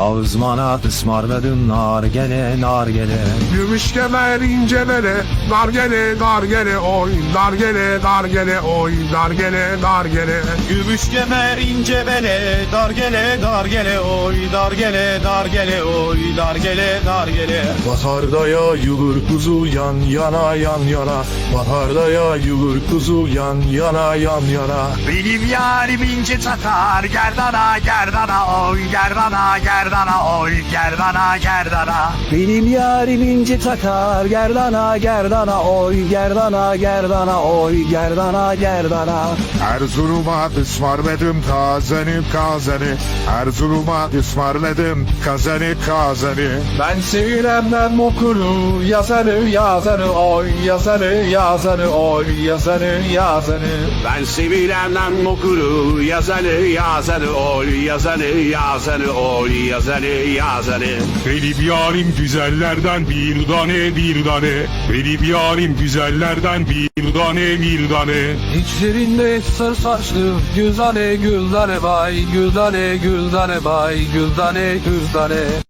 Ağızmana ısmarladım nargele nargele Gümüş kemer ince bele Nargele nargele oy Nargele nargele oy Nargele nargele Gümüş kemer ince bele Dar gele dar gele oy Dar gele dar gele oy Dar gele dar gele Baharda yayılır kuzu yan yana yan yana Baharda yayılır kuzu yan yana yan yana Benim yarim ince takar gerdana gerdana oy gerdana gerdana oy gerdana gerdana. Benim yarim inci takar gerdana gerdana oy gerdana gerdana oy gerdana gerdana. Erzurum'a ısmarladım kazanı kazanı Erzurum'a ısmarladım kazanı kazanı Ben sevilemden okuru yazarı yazarı oy yazarı yazarı oy yazarı yazarı Ben sevilemden okuru yazanı yazanı oy yazanı yazanı oy yazanı yazanı Benim yarim güzellerden bir tane bir tane Benim yarim güzellerden bir tane bir tane İçlerinde sarı saçlı güldane güldane bay güldane güldane bay güldane güldane